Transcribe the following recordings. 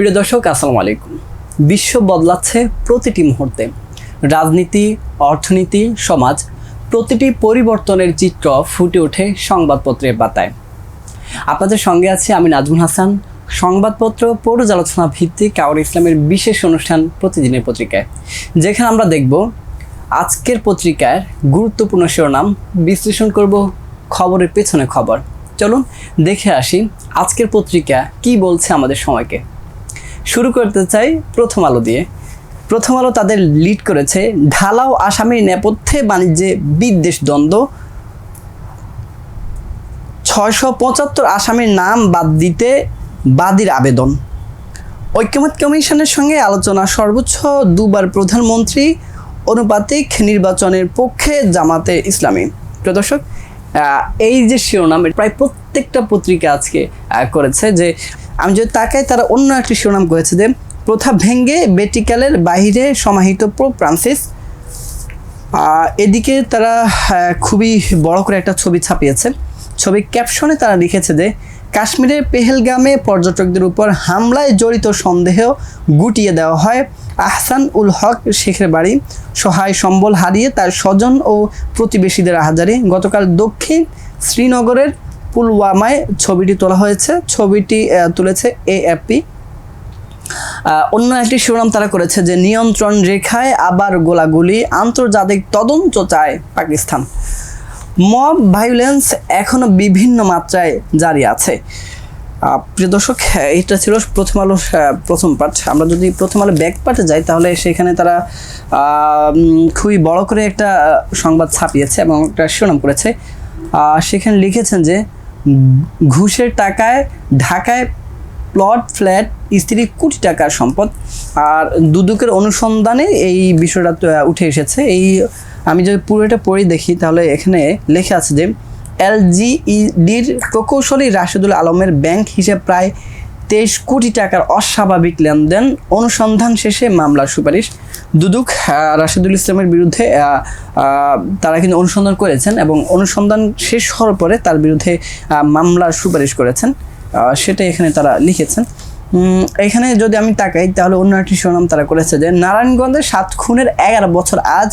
প্রিয় দর্শক, আসসালামু আলাইকুম। বিশ্ব বদলাচ্ছে প্রতিটি মুহূর্তে। রাজনীতি, অর্থনীতি, সমাজ, প্রতিটি পরিবর্তনের চিত্র ফুটে ওঠে সংবাদপত্রের পাতায়। আপনাদের সঙ্গে আছে আমি নাজমুল হাসান। সংবাদপত্র পর্যালোচনা ভিত্তিক কাউর ইসলামের বিশেষ অনুষ্ঠান প্রতিদিনের পত্রিকায়। যেখানে আমরা দেখব আজকের পত্রিকার গুরুত্বপূর্ণ শিরোনাম, বিশ্লেষণ করব খবরের পেছনে খবর। চলুন দেখে আসি আজকের পত্রিকা কি বলছে আমাদের সময়কে। শুরু করতে চাই প্রথম আলো দিয়ে। প্রথম আলো তাদের লিড করেছে ঢালাও আসামির নেপথ্যে বাণিজ্যে বিদ্বেষ দ্বন্দ্ব। ছয়শো পঁচাত্তর আসামির নাম বাদ দিতে বাদীর আবেদন। ঐক্যমত কমিশনের সঙ্গে আলোচনা সর্বোচ্চ দুবার প্রধানমন্ত্রী অনুপাতিক নির্বাচনের পক্ষে জামাতে ইসলামী। প্রিয় দর্শক আহ, এই যে শিরোনাম প্রায় প্রত্যেকটা পত্রিকা আজকে করেছে যে আমি যদি তাকাই, তারা অন্য একটি শিরোনাম করেছে যে, প্রথা ভেঙ্গে বেটিক্যালের বাহিরে সমাহিত পোপ ফ্রান্সিস। এদিকে তারা খুবই বড় করে একটা ছবি ছাপিয়েছে। ছবি ক্যাপশনে তারা লিখেছে যে কাশ্মীরের পেহেলগামে পর্যটকদের উপর হামলায় জড়িত সন্দেহ গুটিয়ে দেওয়া হয়। আহসান উল হক শেখের বাড়ি, সহায় সম্বল হারিয়ে তার স্বজন ও প্রতিবেশীদের আহাজারি। গতকাল দক্ষিণ শ্রীনগরের পুলওয়ামায় ছবিটি তোলা হয়েছে। ছবিটি তুলেছে আহ, অন্য একটি শিরোনাম তারা করেছে যে নিয়ন্ত্রণ রেখায় আবার গোলাগুলি আন্তর্জাতিক তদন্ত চায় পাকিস্তান। মব ভায়োলেন্স এখনও বিভিন্ন মাত্রায় জারি আছে। প্রিয় দর্শক এটা ছিল প্রথম আলো প্রথম পার্ট আমরা যদি প্রথম আলো ব্যাক পার্টে যাই তাহলে সেখানে তারা খুবই বড় করে একটা সংবাদ ছাপিয়েছে এবং একটা শিরোনাম করেছে। সেখানে লিখেছেন যে ঘুষের টাকায়, ঢাকায় প্লট ফ্ল্যাট স্ত্রী কোটি টাকার সম্পদ। আর দুদুকের অনুসন্ধানে এই বিষয়টা উঠে এসেছে। এই, আমি যদি পুরোটা পড়ে দেখি, তাহলে এখানে লেখা আছে যে এলজিইডির প্রকৌশলী রাশেদুল আলমের ব্যাংক হিসেবে প্রায় তেইশ কোটি টাকার অস্বাভাবিক লেনদেন, অনুসন্ধান শেষে মামলার সুপারিশ। দুদুক রাশেদুল ইসলামের বিরুদ্ধে তারা কিন্তু অনুসন্ধান করেছেন এবং অনুসন্ধান শেষ হওয়ার পরে তার বিরুদ্ধে মামলার সুপারিশ করেছেন। সেটা এখানে তারা লিখেছেন। এখানে যদি আমি তাকাই, তাহলে অন্য একটি শিরোনাম তারা করেছে যে নারায়ণগঞ্জের সাত খুনের এগারো বছর আজ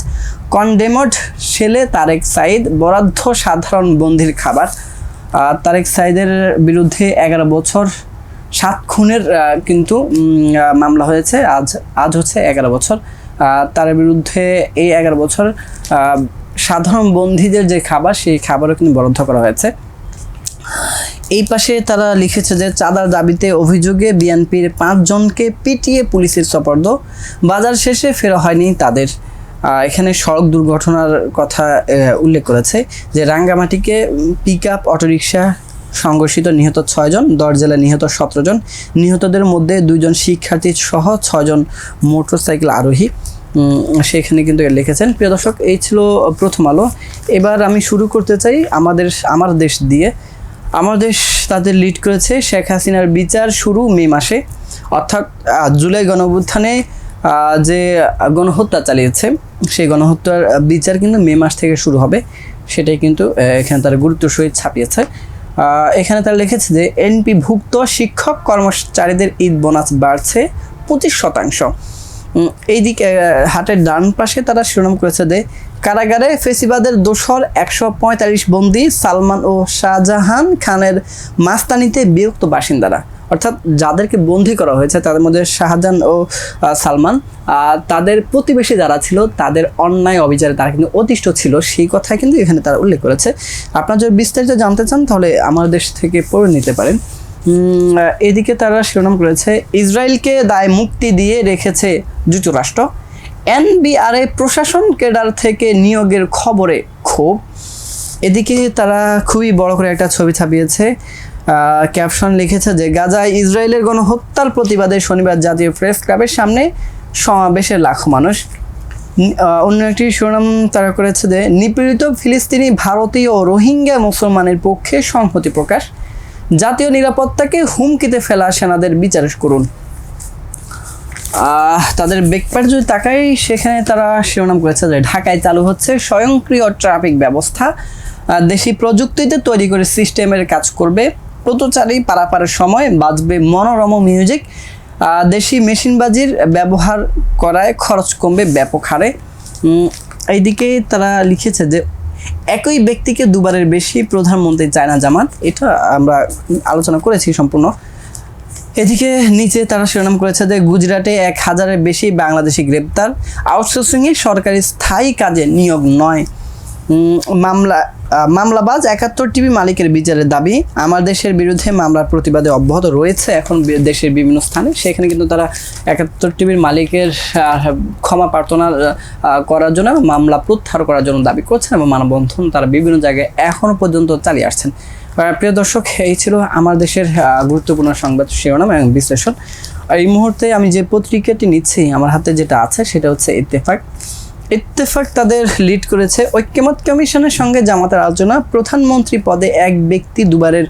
কন্ডেমড সেলে তারেক সাইদ বরাদ্দ সাধারণ বন্দির খাবার। তারেক সাইদের বিরুদ্ধে এগারো বছর সাত খুনের কিন্তু মামলা হয়েছে আজ আজ হচ্ছে এগারো বছর। তার বিরুদ্ধে এই এগারো বছর সাধারণ বন্দীদের যে খাবার, সেই খাবারও কিন্তু বরাদ্দ করা হয়েছে। এই পাশে তারা লিখেছে যে চাঁদার দাবিতে অভিযোগে বিএনপির পাঁচজনকে পিটিয়ে পুলিশের সপর্দ। বাজার শেষে ফেরা হয়নি তাদের। এখানে সড়ক দুর্ঘটনার কথা উল্লেখ করেছে যে রাঙ্গামাটিকে পিক আপ অটোরিকশা সংঘর্ষিত নিহত ছয়জন দশ জেলায় নিহত সতেরো জন নিহতদের মধ্যে দুইজন শিক্ষার্থী সহ ছয়জন মোটরসাইকেল আরোহী। সেখানে কিন্তু লিখেছেন, প্রিয় দর্শক, এই ছিল প্রথম আলো। এবার আমি শুরু করতে চাই আমাদের, আমার দেশ দিয়ে। আমার দেশ তাদের লিড করেছে শেখ হাসিনার বিচার শুরু মে মাসে। অর্থাৎ জুলাই গণঅভ্যুত্থানে যে গণহত্যা চালিয়েছে, সেই গণহত্যার বিচার কিন্তু মে মাস থেকে শুরু হবে। সেটাই কিন্তু এখানে তারা গুরুত্ব সহিত ছাপিয়েছে। এখানে তারা লিখেছে যে এনপি ভুক্ত শিক্ষক কর্মচারীদের ঈদ বোনাস বাড়ছে পঁচিশ শতাংশ। এইদিকে হাটের ডান পাশে তারা শিরোনাম করেছে যে কারাগারে ফেসিবাদের দোসর একশো পঁয়তাল্লিশ বন্দি সালমান ও শাহজাহান খানের মাস্তানিতে বিরক্ত বাসিন্দারা। অর্থাৎ যাদেরকে বন্দি করা হয়েছে তাদের মধ্যে শাহজাহান ও সালমান। তাদের প্রতিবেশী যারা ছিল, তাদের অন্যায় অবিচারে তারা কিন্তু অতিষ্ঠ ছিল। সেই কথা কিন্তু এখানে তারা উল্লেখ করেছে। আপনারা যদি বিস্তারিত জানতে চান, তাহলে আমার দেশ থেকে পড়ে নিতে পারেন। এদিকে তারা শিরোনাম করেছে, ইসরায়েলকে দায় মুক্তি দিয়ে রেখেছে যুক্তরাষ্ট্র। এনবিআরএ প্রশাসন কেডার থেকে নিয়োগের খবরে ক্ষোভ। এদিকে তারা খুবই বড় করে একটা ছবি ছাপিয়েছে ক্যাপশন লিখেছে যে, গাজায় ইসরায়েলের গণহত্যার প্রতিবাদে শনিবার জাতীয় প্রেস ক্লাবের সামনে সমাবেশের লাখো মানুষ। অন্য একটি শিরোনাম তারা করেছে যে, নিপীড়িত ফিলিস্তিনি ভারতীয় ও রোহিঙ্গা মুসলমানের পক্ষে সংহতি প্রকাশ। জাতীয় নিরাপত্তাকে হুমকিতে ফেলা সেনাদের বিচার করুন। তাদের বেকপার যদি তাকাই সেখানে তারা শিরোনাম করেছে যে, ঢাকায় চালু হচ্ছে স্বয়ংক্রিয় ট্রাফিক ব্যবস্থা। দেশি প্রযুক্তিতে তৈরি করে সিস্টেমের কাজ করবে পথচারী পারাপারের সময় বাজবে মনোরম মিউজিক দেশি মেশিনবাজির ব্যবহার করায় খরচ কমবে ব্যাপক হারে। এইদিকে তারা লিখেছে যে, একই ব্যক্তিকে দুবারের বেশি প্রধানমন্ত্রী চায়না জামাত, এটা আমরা আলোচনা করেছি সম্পূর্ণ। এদিকে নিচে তারা শিরোনাম করেছে যে, গুজরাটে এক হাজারের বেশি বাংলাদেশি গ্রেপ্তার, আউটসোর্সিংয়ে সরকারি স্থায়ী কাজে নিয়োগ নয়। মামলা মামলাবাজ একাত্তর টিভি মালিকের বিচারের দাবি। আমার দেশের বিরুদ্ধে মামলার প্রতিবাদে অব্যাহত রয়েছে এখন দেশের বিভিন্ন স্থানে। সেখানে কিন্তু তারা একাত্তর টিভির মালিকের ক্ষমা প্রার্থনা করার জন্য মামলা প্রত্যাহার করার জন্য দাবি করছেন এবং মানববন্ধন তারা বিভিন্ন জায়গায় এখনও পর্যন্ত চালিয়ে আসছেন। প্রিয় দর্শক, এই ছিল আমার দেশের গুরুত্বপূর্ণ সংবাদ শিরোনাম এবং বিশ্লেষণ। এই মুহূর্তে আমি যে পত্রিকাটি নিচ্ছি, আমার হাতে যেটা আছে সেটা হচ্ছে ইত্তেফাক। ইত্তেফাক তাদের লিড করেছে ঐক্যমত কমিশনের সঙ্গে জামাতের আলোচনা। প্রধানমন্ত্রী পদে এক ব্যক্তি দুবারের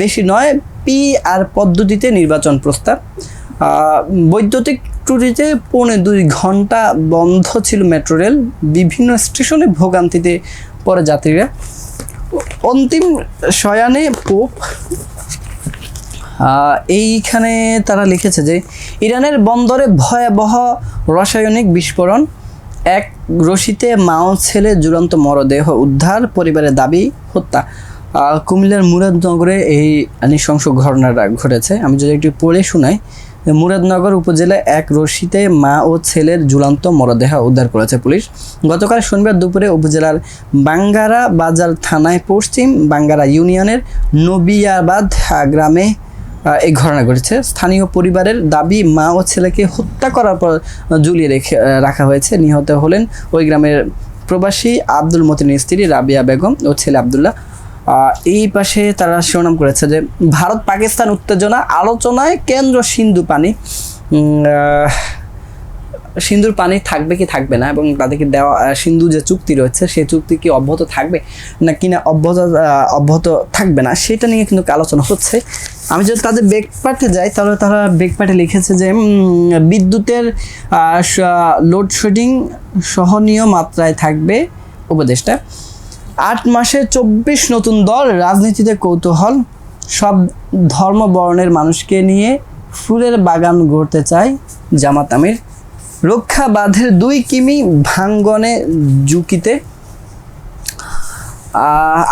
বেশি নয়, পি আর পদ্ধতিতে নির্বাচন প্রস্তাব। বৈদ্যুতিক ত্রুটিতে পৌনে দুই ঘণ্টা বন্ধ ছিল মেট্রো রেল, বিভিন্ন স্টেশনে ভোগান্তিতে পড়ে যাত্রীরা। অন্তিম শয়ানে পোপ এইখানে তারা লিখেছে যে, ইরানের বন্দরে ভয়াবহ রাসায়নিক বিস্ফোরণ। এক রশিতে মাও ছেলে ঝুলন্ত মরদেহ উদ্ধার, পরিবারের দাবি হত্যা। কুমিল্লার মুরাদনগরে এই নৃশংস ঘটনাটা ঘটেছে। আমি যদি একটু পড়ে শোনাই, মুরাদনগর উপজেলায় এক রশিতে মা ও ছেলের ঝুলন্ত মরদেহ উদ্ধার করেছে পুলিশ। গতকাল শনিবার দুপুরে উপজেলার বাঙ্গারা বাজার থানায় পশ্চিম বাঙ্গারা ইউনিয়নের নবিয়াবাদ গ্রামে এই ঘটনা ঘটেছে। স্থানীয় পরিবারের দাবি, মা ও ছেলেকে হত্যা করার পর ঝুলিয়ে রেখে রাখা হয়েছে। নিহত হলেন ওই গ্রামের প্রবাসী আব্দুল মতিনের স্ত্রী রাবিয়া বেগম ও ছেলে আবদুল্লাহ। এই পাশে তারা শিরোনাম করেছে যে ভারত পাকিস্তান উত্তেজনা, আলোচনায় কেন্দ্র সিন্ধু পানি। সিন্ধুর পানি থাকবে কি থাকবে না এবং তাদেরকে দেওয়া সিন্ধু যে চুক্তি রয়েছে সেই চুক্তি কি অব্যাহত থাকবে না কিনা অব্যাহত আহ, অব্যাহত থাকবে না সেটা নিয়ে কিন্তু আলোচনা হচ্ছে। আমি যদি তাদের পাঠে যাই তাহলে তারা পাঠে লিখেছে যে বিদ্যুতের লোডশেডিং সহনীয় মাত্রায় থাকবে। উপদেশটা আট মাসে চব্বিশ নতুন দল রাজনীতিতে কৌতূহল। সব ধর্ম বর্ণের মানুষকে নিয়ে ফুলের বাগান গড়তে চায় জামাত আমির। রক্ষা বাঁধের দুই কিমি ভাঙ্গনে ঝুঁকিতে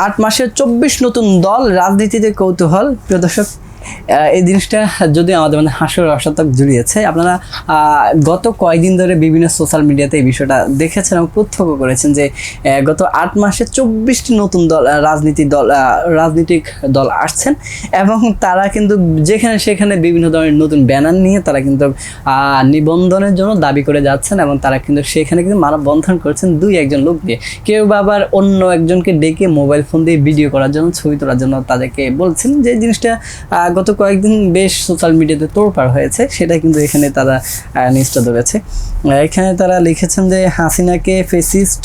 আট মাসের চব্বিশ নতুন দল রাজনীতিতে কৌতূহল। প্রিয় দর্শক এই জিনিসটা যদি আমাদের মানে হাস্য রসাতক জড়িয়েছে, আপনারা গত কয়েকদিন ধরে বিভিন্ন সোশ্যাল মিডিয়াতে এই বিষয়টা দেখেছেন এবং প্রত্যক্ষ করেছেন যে গত আট মাসে চব্বিশটি নতুন দল রাজনীতি দল রাজনৈতিক দল আসছেন এবং তারা কিন্তু যেখানে সেখানে বিভিন্ন ধরনের নতুন ব্যানার নিয়ে তারা কিন্তু নিবন্ধনের জন্য দাবি করে যাচ্ছেন এবং তারা কিন্তু সেখানে কিন্তু মানববন্ধন করছেন দুই একজন লোক দিয়ে কেউ আবার অন্য একজনকে ডেকে মোবাইল ফোন দিয়ে ভিডিও করার জন্য, ছবি তোলার জন্য তাদেরকে বলছেন যে, জিনিসটা গত কয়েকদিন বেশ সোশ্যাল মিডিয়াতে তোড়পাড় হয়েছে, সেটা কিন্তু এখানে তারা নিষ্ঠা ধরেছে এখানে তারা লিখেছেন যে হাসিনাকে ফেসিস্ট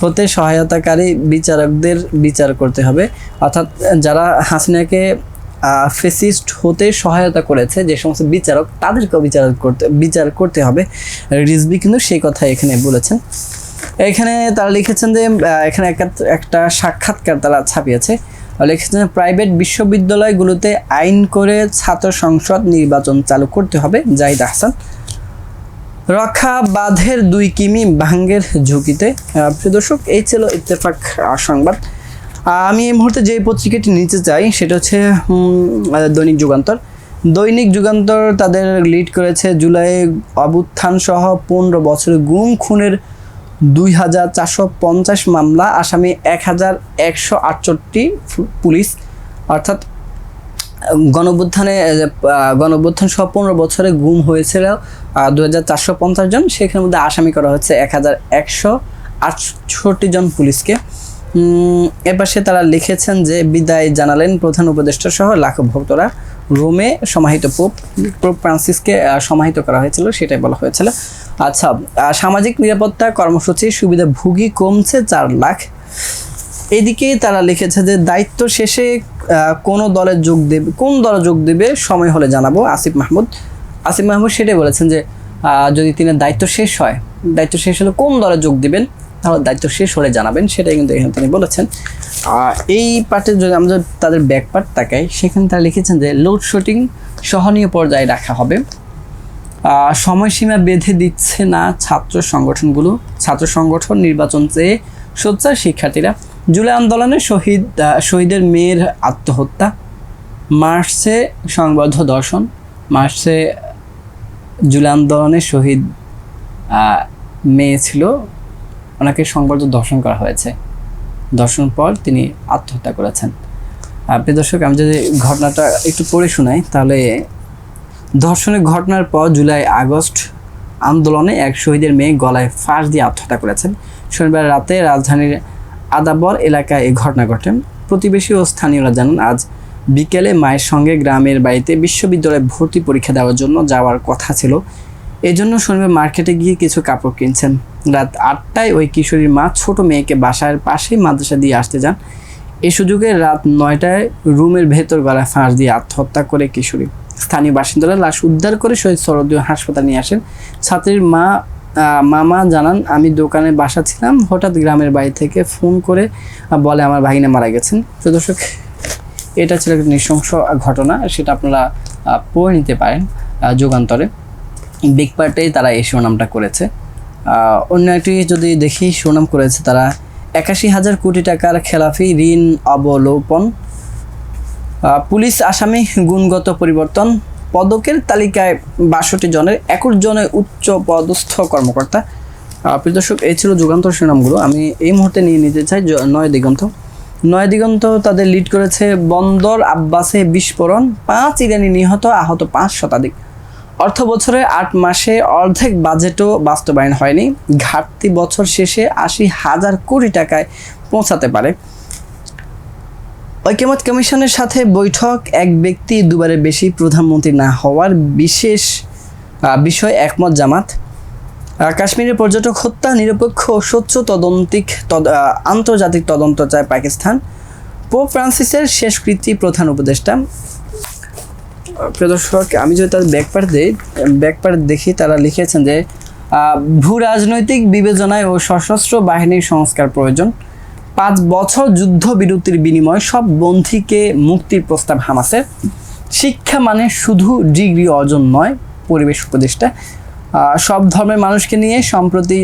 হতে সহায়তাকারী বিচারকদের বিচার করতে হবে। অর্থাৎ যারা হাসিনাকে ফেসিস্ট হতে সহায়তা করেছে, যে সমস্ত বিচারক, তাদেরকেও বিচার করতে বিচার করতে হবে। রিজবি কিন্তু সেই কথা এখানে বলেছেন। এখানে তারা লিখেছেন যে এখানে একটা সাক্ষাৎকার তারা ছাপিয়েছে। লিখেছেন, প্রাইভেট বিশ্ববিদ্যালয়গুলোতে আইন করে ছাত্র সংসদ নির্বাচন চালু করতে হবে। জাহিদ আহসান, রক্ষা বাঁধের দুই কিমি ভাঙ্গের ঝুঁকিতে। প্রিয় দর্শক, এই ছিল ইত্তেফাক সংবাদ। আমি এই মুহূর্তে যে পত্রিকাটি নিতে চাই, সেটা হচ্ছে দৈনিক যুগান্তর। দৈনিক যুগান্তর তাদের লিড করেছে জুলাই অবুত্থান সহ পনেরো বছরের গুম খুনের দুই হাজার চারশো পঞ্চাশ মামলা, আসামি এক হাজার একশো আটষট্টি পুলিশ। অর্থাৎ গণবুত্থানে গণবুত্থান সহ পনেরো বছরে গুম হয়েছিল দু হাজার চারশো পঞ্চাশ জন। সেখানের মধ্যে আসামি করা হচ্ছে এক হাজার একশো আটষট্টি জন পুলিশকে। এপাশে তারা লিখেছেন যে বিদায় জানালেন প্রধান উপদেষ্টা সহ লাখো ভক্তরা। রোমে সমাহিত পোপ পোপ ফ্রান্সিসকে সমাহিত করা হয়েছিল, সেটাই বলা হয়েছিল। আচ্ছা সামাজিক নিরাপত্তা কর্মসূচি সুবিধা ভুগি কমছে চার লাখ। এদিকে তারা লিখেছে যে দায়িত্ব শেষে কোন দলে যোগ দেবে, কোন দলে যোগ দেবে সময় হলে জানাব আসিফ মাহমুদ। আসিফ মাহমুদ সেটাই বলেছেন যে যদি তিনি দায়িত্ব শেষ হয়, দায়িত্ব শেষ হলে কোন দলে যোগ দিবেন? তাহলে দায়িত্ব শেষ হলে জানাবেন, সেটাই কিন্তু এখানে তিনি বলেছেন। এই পার্টে যদি আমরা তাদের ব্যাক পার্ট তাকাই, সেখানে তারা লিখেছেন যে লোডশেডিং সহনীয় পর্যায়ে রাখা হবে। সময়সীমা বেঁধে দিচ্ছে না ছাত্র সংগঠনগুলো। ছাত্র সংগঠন নির্বাচন চেয়ে সোচ্চার শিক্ষার্থীরা। জুলাই আন্দোলনে শহীদ শহীদের মেয়ের আত্মহত্যা। মার্চে সংবদ্ধ দর্শন। মার্চে জুলাই আন্দোলনে শহীদ মেয়ে ছিল ওনাকে সংবদ্ধ দর্শন করা হয়েছে। দর্শন পর তিনি আত্মহত্যা করেছেন। প্রিয় দর্শক, আমি যদি ঘটনাটা একটু পড়ে শোনাই, তাহলে ধর্ষণের ঘটনার পর জুলাই আগস্ট আন্দোলনে এক শহীদের মেয়ে গলায় ফাঁস দিয়ে আত্মহত্যা করেছেন। শনিবার রাতে রাজধানীর আদাবর এলাকায় এই ঘটনা ঘটে। প্রতিবেশী ও স্থানীয়রা জানান, আজ বিকেলে মায়ের সঙ্গে গ্রামের বাড়িতে বিশ্ববিদ্যালয়ে ভর্তি পরীক্ষা দেওয়ার জন্য যাওয়ার কথা ছিল। এজন্য শনিবার মার্কেটে গিয়ে কিছু কাপড় কিনছেন। রাত আটটায় ওই কিশোরীর মা ছোট মেয়েকে বাসার পাশেই মাদ্রাসা দিয়ে আসতে যান। এ সুযোগে রাত নয়টায় রুমের ভেতর গলায় ফাঁস দিয়ে আত্মহত্যা করে কিশোরী। স্থানীয় বাসিন্দারা লাশ উদ্ধার করে শহীদ সরদীয় হাসপাতালে নিয়ে আসেন। ছাত্রীর মা মামা জানান, আমি দোকানে বাসা ছিলাম, হঠাৎ গ্রামের বাড়ি থেকে ফোন করে বলে আমার ভাগিনা মারা গেছেন। তো দর্শক, এটা ছিল একটা নৃশংস ঘটনা, সেটা আপনারা পড়ে নিতে পারেন যুগান্তরে। বিগ পার্টেই তারা এই শিরোনামটা করেছে। অন্য একটি যদি দেখি সুনাম করেছে তারা, একাশি হাজার কোটি টাকার খেলাফি ঋণ অবলোপন। পুলিশ আসামি গুণগত পরিবর্তন। পদকের তালিকায় বাষট্টি জনের, একুশ জনের উচ্চ পদস্থ কর্মকর্তা। প্রিয় দর্শক, এই ছিল যুগান্তর শিরোনামগুলো আমি এই মুহূর্তে নিয়ে নিতে চাই নয় দিগন্ত। নয় দিগন্ত তাদের লিড করেছে বন্দর আব্বাসে বিস্ফোরণ। পাঁচ ইরানি নিহত, আহত পাঁচ শতাধিক। অর্থ বছরে আট মাসে অর্ধেক বাজেটও বাস্তবায়ন হয়নি। ঘাটতি বছর শেষে আশি হাজার কোটি টাকায় পৌঁছাতে পারে। ঐক্যমত কমিশনের সাথে বৈঠক এক ব্যক্তি দুবারের বেশি প্রধানমন্ত্রী না হওয়ার বিশেষ বিষয় একমত জামাত। আহ, কাশ্মীরের পর্যটক হত্যা নিরপেক্ষ স্বচ্ছ তদন্তিক তদ- আন্তর্জাতিক তদন্ত চায় পাকিস্তান। পোপ ফ্রান্সিসের শেষকৃতি প্রধান উপদেষ্টা। প্রিয় দর্শক, আমি যদি তাদের ব্যাকপার্ট দিই ব্যাকপার্ট দেখি, তারা লিখেছেন যে ভূ রাজনৈতিক বিবেচনায় ও সশস্ত্র বাহিনীর সংস্কার প্রয়োজন। পাঁচ বছর যুদ্ধবিরতির বিনিময়ে সব বন্দীকে মুক্তির প্রস্তাব হামাসের শিক্ষা মানে শুধু ডিগ্রি অর্জন নয়, পরিবেশ উপদেষ্টা। সব ধর্মের মানুষকে নিয়ে সম্প্রতি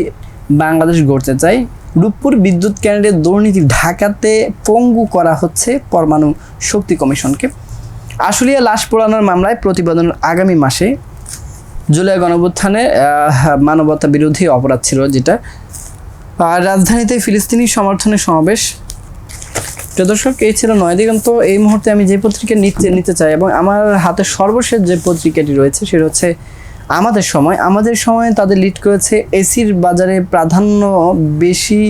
বাংলাদেশ গড়তে চাই। রূপপুর বিদ্যুৎ কেন্দ্রের দুর্নীতি ঢাকাতে পঙ্গু করা হচ্ছে পরমাণু শক্তি কমিশনকে। আশুলিয়া লাশ পোড়ানোর মামলায় প্রতিবেদন আগামী মাসে জুলাই গণঅভ্যুত্থানে আহ, মানবতা বিরোধী অপরাধ ছিল যেটা। আর রাজধানীতে ফিলিস্তিনি সমর্থনের সমাবেশ। প্রিয় দর্শক এই ছিল নয় দিগন্ত। এই মুহূর্তে আমি যে পত্রিকা নিতে নিতে চাই এবং আমার হাতে সর্বশেষ যে পত্রিকাটি রয়েছে সেটা হচ্ছে আমাদের সময়। আমাদের সময় তাদের লিড করেছে এসির বাজারে প্রাধান্য বেশি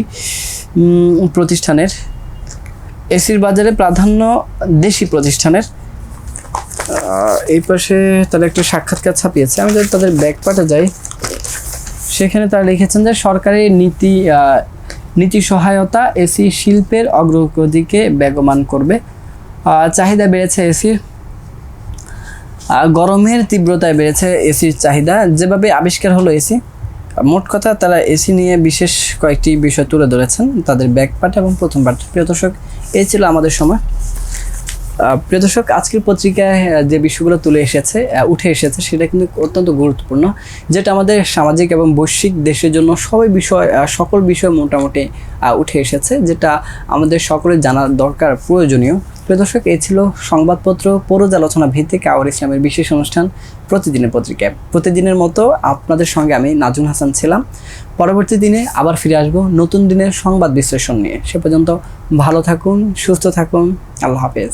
প্রতিষ্ঠানের। এসির বাজারে প্রাধান্য দেশি প্রতিষ্ঠানের। এই পাশে তারা একটা সাক্ষাৎকার ছাপিয়েছে। আমি যদি তাদের ব্যাকপার্টে যাই, সেখানে তারা লিখেছেন যে সরকারি নীতি নীতি সহায়তা এসি শিল্পের অগ্রগতিকে বেগমান করবে। চাহিদা বেড়েছে এসির গরমের তীব্রতায় বেড়েছে এসির চাহিদা। যেভাবে আবিষ্কার হলো এসি মোট কথা তারা এসি নিয়ে বিশেষ কয়েকটি বিষয় তুলে ধরেছেন তাদের ব্যাক পার্ট এবং প্রথম পার্ট প্রিয় দর্শক, এই ছিল আমাদের সময়। প্রিয় দর্শক, আজকের পত্রিকায় যে বিষয়গুলো তুলে এসেছে উঠে এসেছে, সেটা কিন্তু অত্যন্ত গুরুত্বপূর্ণ, যেটা আমাদের সামাজিক এবং বৈশ্বিক দেশের জন্য সবাই বিষয় সকল বিষয় মোটামুটি উঠে এসেছে, যেটা আমাদের সকলের জানার দরকার, প্রয়োজনীয়। প্রিয় দর্শক এই ছিল সংবাদপত্র পর্যালোচনা ভিত্তিক আওয়ার ইসলামের বিশেষ অনুষ্ঠান প্রতিদিনের পত্রিকায়। প্রতিদিনের মতো আপনাদের সঙ্গে আমি নাজুন হাসান ছিলাম। পরবর্তী দিনে আবার ফিরে আসব নতুন দিনের সংবাদ বিশ্লেষণ নিয়ে। সে পর্যন্ত ভালো থাকুন, সুস্থ থাকুন। আল্লাহ হাফেজ।